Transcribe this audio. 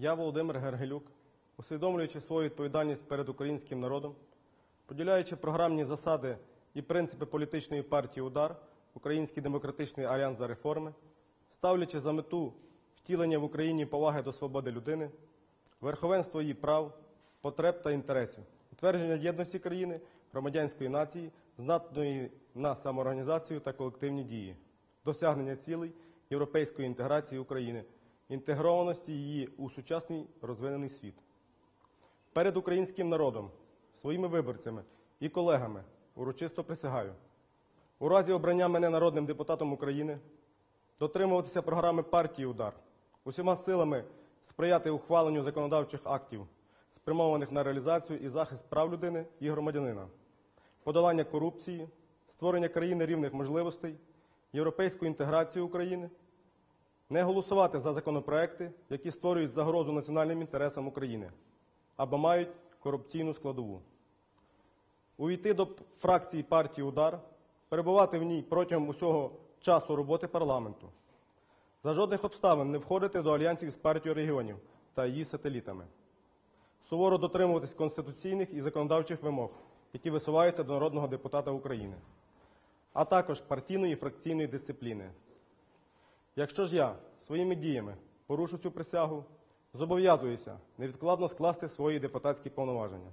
Я, Володимир Гергелюк, усвідомлюючи свою відповідальність перед українським народом, поділяючи програмні засади і принципи політичної партії Удар, Український демократичний альянс за реформи, ставлячи за мету втілення в Україні поваги до свободи людини, верховенство її прав, потреб та інтересів, утвердження єдності країни, громадянської нації, здатної на самоорганізацію та колективні дії, досягнення цілей європейської інтеграції України, інтегрованості її у сучасний розвинений світ. Перед українським народом, своїми виборцями і колегами урочисто присягаю. У разі обрання мене народним депутатом України дотримуватися програми партії Удар, усіма силами сприяти ухваленню законодавчих актів, спрямованих на реалізацію і захист прав людини і громадянина, подолання корупції, створення країни рівних можливостей, європейську інтеграцію України, не голосувати за законопроекти, які створюють загрозу національним інтересам України або мають корупційну складову. Увійти до фракції партії Удар, перебувати в ній протягом усього часу роботи парламенту, за жодних обставин не входити до альянсів з партією регіонів та її сателітами, суворо дотримуватись конституційних і законодавчих вимог, які висуваються до народного депутата України, а також партійної і фракційної дисципліни. Якщо ж я своїми діями порушу цю присягу, зобов'язуюся невідкладно скласти свої депутатські повноваження.